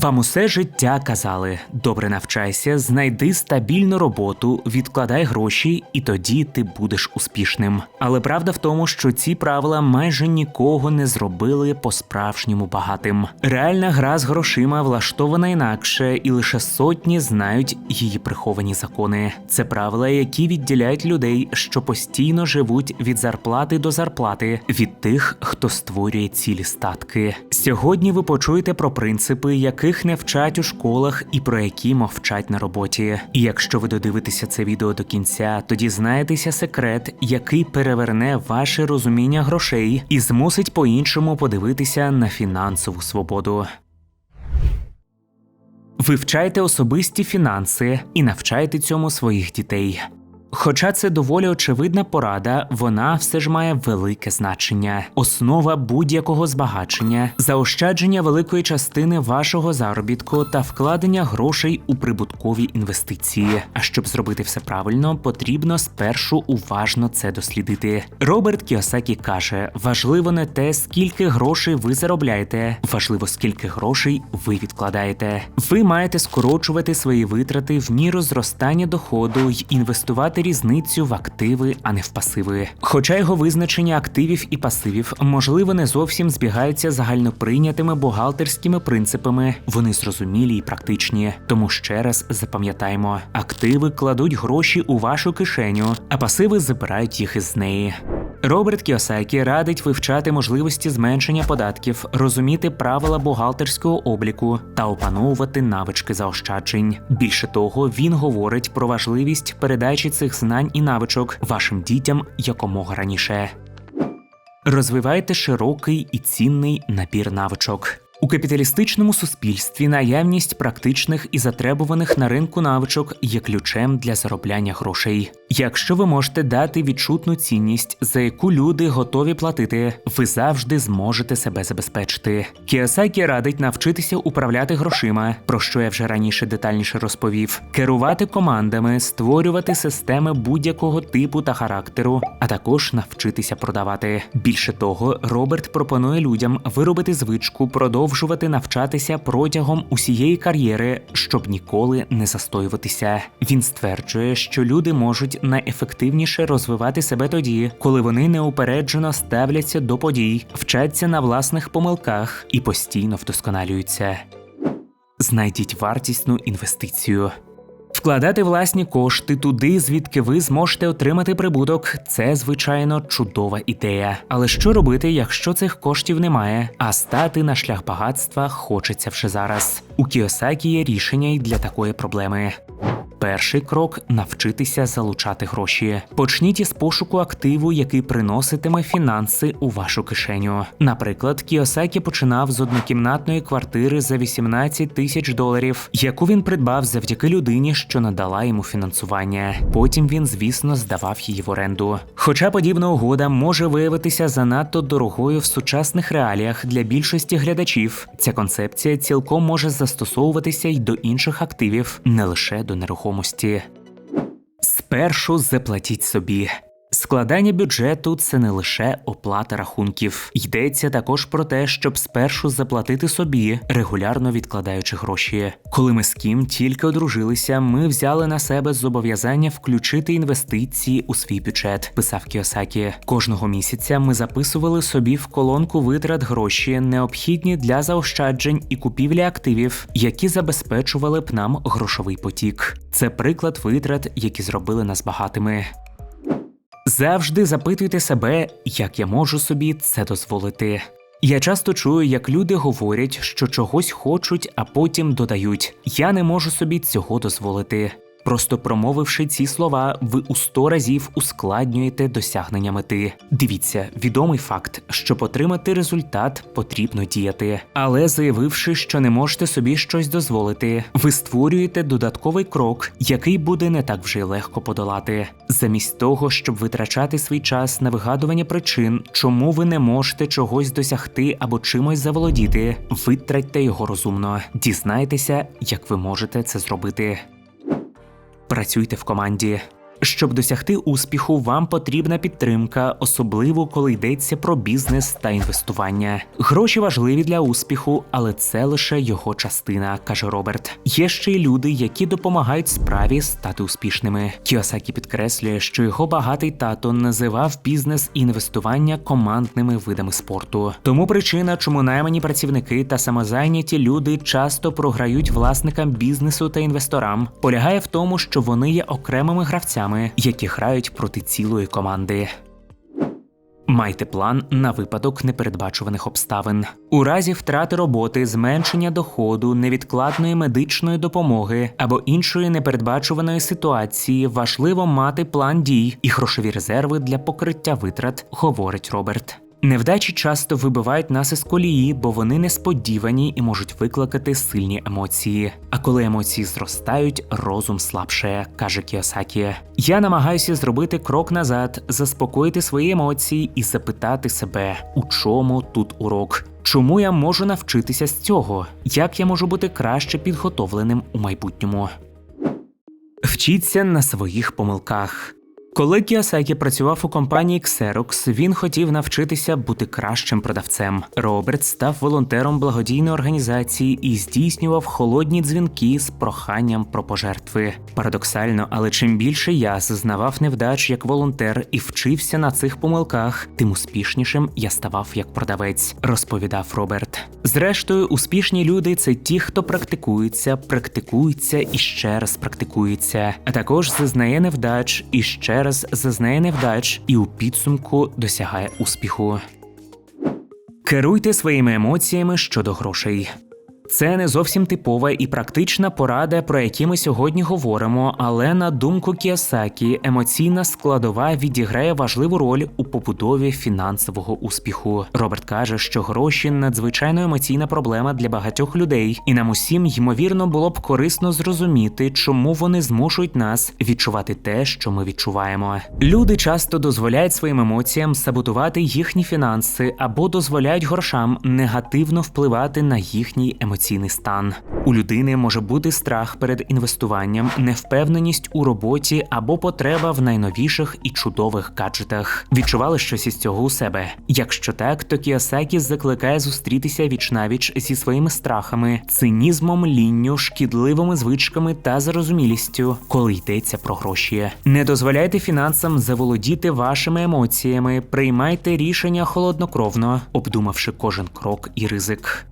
Вам усе життя казали: добре навчайся, знайди стабільну роботу, відкладай гроші, і тоді ти будеш успішним. Але правда в тому, що ці правила майже нікого не зробили по-справжньому багатим. Реальна гра з грошима влаштована інакше, і лише сотні знають її приховані закони. Це правила, які відділяють людей, що постійно живуть від зарплати до зарплати, від тих, хто створює цілі статки. Сьогодні ви почуєте про принципи, яких не вчать у школах і про які мовчать на роботі. І якщо ви додивитеся це відео до кінця, тоді знаєтеся секрет, який переверне ваше розуміння грошей і змусить по-іншому подивитися на фінансову свободу. Вивчайте особисті фінанси і навчайте цьому своїх дітей. Хоча це доволі очевидна порада, вона все ж має велике значення. Основа будь-якого збагачення, заощадження великої частини вашого заробітку та вкладення грошей у прибуткові інвестиції. А щоб зробити все правильно, потрібно спершу уважно це дослідити. Роберт Кіосакі каже: важливо не те, скільки грошей ви заробляєте, важливо скільки грошей ви відкладаєте. Ви маєте скорочувати свої витрати в міру зростання доходу й інвестувати різницю в активи, а не в пасиви. Хоча його визначення активів і пасивів можливо не зовсім збігаються з загальноприйнятими бухгалтерськими принципами, вони зрозумілі і практичні. Тому ще раз запам'ятаємо: активи кладуть гроші у вашу кишеню, а пасиви забирають їх із неї. Роберт Кіосакі радить вивчати можливості зменшення податків, розуміти правила бухгалтерського обліку та опановувати навички заощаджень. Більше того, він говорить про важливість передачі цих знань і навичок вашим дітям якомога раніше. Розвивайте широкий і цінний набір навичок. У капіталістичному суспільстві наявність практичних і затребуваних на ринку навичок є ключем для заробляння грошей. Якщо ви можете дати відчутну цінність, за яку люди готові платити, ви завжди зможете себе забезпечити. Кіосакі радить навчитися управляти грошима, про що я вже раніше детальніше розповів, керувати командами, створювати системи будь-якого типу та характеру, а також навчитися продавати. Більше того, Роберт пропонує людям виробити звичку продовжувати навчатися протягом усієї кар'єри, щоб ніколи не застоюватися. Він стверджує, що люди можуть найефективніше розвивати себе тоді, коли вони неупереджено ставляться до подій, вчаться на власних помилках і постійно вдосконалюються. Знайдіть вартісну інвестицію. Вкладати власні кошти туди, звідки ви зможете отримати прибуток, це звичайно чудова ідея. Але що робити, якщо цих коштів немає, а стати на шлях багатства хочеться вже зараз? У Кіосакі є рішення й для такої проблеми. Перший крок навчитися залучати гроші. Почніть із пошуку активу, який приноситиме фінанси у вашу кишеню. Наприклад, Кіосакі починав з однокімнатної квартири за 18 тисяч доларів, яку він придбав завдяки людині, що надала йому фінансування. Потім він, звісно, здавав її в оренду. Хоча подібна угода може виявитися занадто дорогою в сучасних реаліях для більшості глядачів, ця концепція цілком може застосовуватися й до інших активів, не лише до нерухомості. Спершу заплатіть собі. Складання бюджету це не лише оплата рахунків. Йдеться також про те, щоб спершу заплатити собі, регулярно відкладаючи гроші. Коли ми з ким тільки одружилися, ми взяли на себе зобов'язання включити інвестиції у свій бюджет, писав Кіосакі. Кожного місяця ми записували собі в колонку витрат гроші, необхідні для заощаджень і купівлі активів, які забезпечували б нам грошовий потік. Це приклад витрат, які зробили нас багатими. Завжди запитуйте себе, як я можу собі це дозволити. Я часто чую, як люди говорять, що чогось хочуть, а потім додають: Я не можу собі цього дозволити. Просто промовивши ці слова, ви у сто разів ускладнюєте досягнення мети. Дивіться, відомий факт, щоб отримати результат, потрібно діяти. Але заявивши, що не можете собі щось дозволити, ви створюєте додатковий крок, який буде не так вже легко подолати. Замість того, щоб витрачати свій час на вигадування причин, чому ви не можете чогось досягти або чимось заволодіти, витратьте його розумно. Дізнайтеся, як ви можете це зробити. Працюйте в команді. Щоб досягти успіху, вам потрібна підтримка, особливо коли йдеться про бізнес та інвестування. Гроші важливі для успіху, але це лише його частина, каже Роберт. Є ще й люди, які допомагають справі стати успішними. Кіосакі підкреслює, що його багатий тато називав бізнес і інвестування командними видами спорту. Тому причина, чому наймані працівники та самозайняті люди часто програють власникам бізнесу та інвесторам, полягає в тому, що вони є окремими гравцями, які грають проти цілої команди. Майте план на випадок непередбачуваних обставин. У разі втрати роботи, зменшення доходу, невідкладної медичної допомоги або іншої непередбачуваної ситуації важливо мати план дій і грошові резерви для покриття витрат, говорить Роберт. Невдачі часто вибивають нас із колії, бо вони несподівані і можуть викликати сильні емоції. А коли емоції зростають, розум слабшає, каже Кіосакі. Я намагаюся зробити крок назад, заспокоїти свої емоції і запитати себе, у чому тут урок. Чому я можу навчитися з цього? Як я можу бути краще підготовленим у майбутньому? Вчіться на своїх помилках. Коли Кіосакі працював у компанії Xerox, він хотів навчитися бути кращим продавцем. Роберт став волонтером благодійної організації і здійснював холодні дзвінки з проханням про пожертви. Парадоксально, але чим більше я зазнавав невдач як волонтер і вчився на цих помилках, тим успішнішим я ставав як продавець, розповідав Роберт. Зрештою, успішні люди це ті, хто практикується, практикується і ще раз практикується, а також зазнає невдач і ще раз зазнає невдач і у підсумку досягає успіху. Керуйте своїми емоціями щодо грошей. Це не зовсім типова і практична порада, про які ми сьогодні говоримо, але на думку Кіосакі, емоційна складова відіграє важливу роль у побудові фінансового успіху. Роберт каже, що гроші надзвичайно емоційна проблема для багатьох людей, і нам усім ймовірно було б корисно зрозуміти, чому вони змушують нас відчувати те, що ми відчуваємо. Люди часто дозволяють своїм емоціям саботувати їхні фінанси або дозволяють грошам негативно впливати на їхній емоційний стан. У людини може бути страх перед інвестуванням, невпевненість у роботі або потреба в найновіших і чудових гаджетах. Відчували щось із цього у себе. Якщо так, то Кіосакі закликає зустрітися вічнавіч зі своїми страхами, цинізмом, лінню, шкідливими звичками та зарозумілістю, коли йдеться про гроші. Не дозволяйте фінансам заволодіти вашими емоціями, приймайте рішення холоднокровно, обдумавши кожен крок і ризик.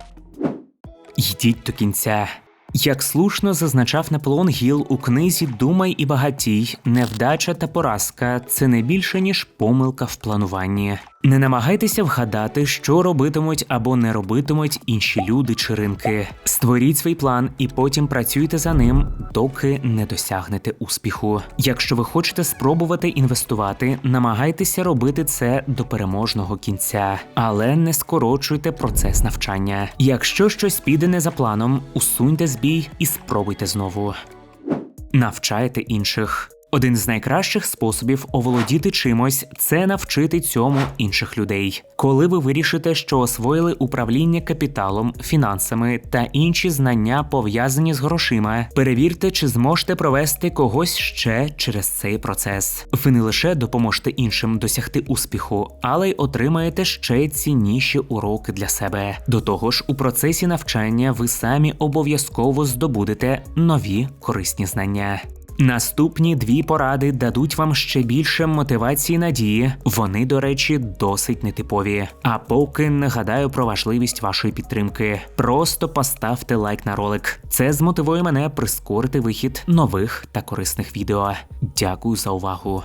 Йдіть до кінця. Як слушно зазначав Наполеон Гіл у книзі Думай і багатій, невдача та поразка це не більше ніж помилка в плануванні. Не намагайтеся вгадати, що робитимуть або не робитимуть інші люди чи ринки. Створіть свій план і потім працюйте за ним, доки не досягнете успіху. Якщо ви хочете спробувати інвестувати, намагайтеся робити це до переможного кінця, але не скорочуйте процес навчання. Якщо щось піде не за планом, усуньте збій і спробуйте знову. Навчайте інших. Один з найкращих способів оволодіти чимось це навчити цьому інших людей. Коли ви вирішите, що освоїли управління капіталом, фінансами та інші знання пов'язані з грошима, перевірте, чи зможете провести когось ще через цей процес. Ви не лише допоможете іншим досягти успіху, але й отримаєте ще цінніші уроки для себе. До того ж, у процесі навчання ви самі обов'язково здобудете нові корисні знання. Наступні дві поради дадуть вам ще більше мотивації надії. Вони, до речі, досить нетипові. А поки нагадаю про важливість вашої підтримки. Просто поставте лайк на ролик. Це змотивує мене прискорити вихід нових та корисних відео. Дякую за увагу.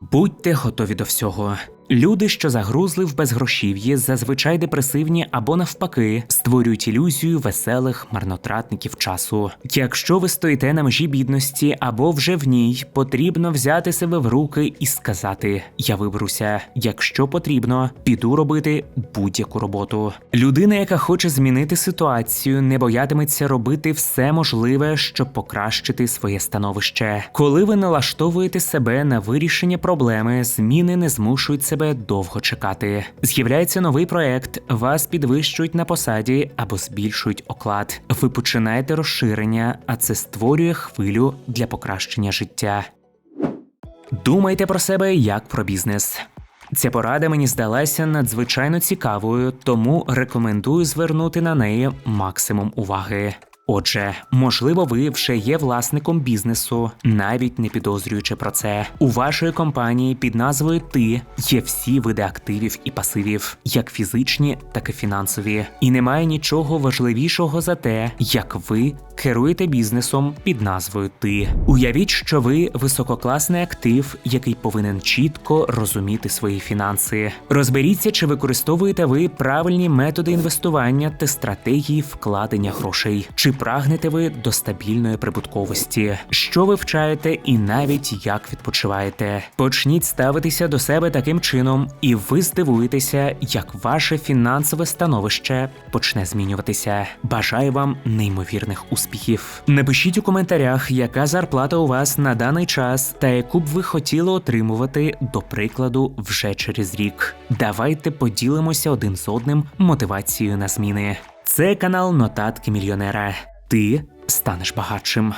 Будьте готові до всього. Люди, що загрузли в безгрошів'ї, зазвичай депресивні або навпаки, створюють ілюзію веселих марнотратників часу. Якщо ви стоїте на межі бідності або вже в ній, потрібно взяти себе в руки і сказати: Я виберуся. Якщо потрібно, піду робити будь-яку роботу. Людина, яка хоче змінити ситуацію, не боятиметься робити все можливе, щоб покращити своє становище. Коли ви налаштовуєте себе на вирішення проблеми, зміни не змушують себе довго чекати. З'являється новий проект, вас підвищують на посаді або збільшують оклад. Ви починаєте розширення, а це створює хвилю для покращення життя. Думайте про себе як про бізнес. Ця порада мені здалася надзвичайно цікавою, тому рекомендую звернути на неї максимум уваги. Отже, можливо, ви вже є власником бізнесу, навіть не підозрюючи про це. У вашої компанії під назвою Ти є всі види активів і пасивів, як фізичні, так і фінансові. І немає нічого важливішого за те, як ви керуєте бізнесом під назвою Ти. Уявіть, що ви висококласний актив, який повинен чітко розуміти свої фінанси. Розберіться, чи використовуєте ви правильні методи інвестування та стратегії вкладення грошей, прагнете ви до стабільної прибутковості, що ви вчаєте і навіть як відпочиваєте. Почніть ставитися до себе таким чином, і ви здивуєтеся, як ваше фінансове становище почне змінюватися. Бажаю вам неймовірних успіхів. Напишіть у коментарях, яка зарплата у вас на даний час, та яку б ви хотіли отримувати, до прикладу, вже через рік. Давайте поділимося один з одним мотивацією на зміни. Це канал Нотатки мільйонера. Ти станеш багатшим.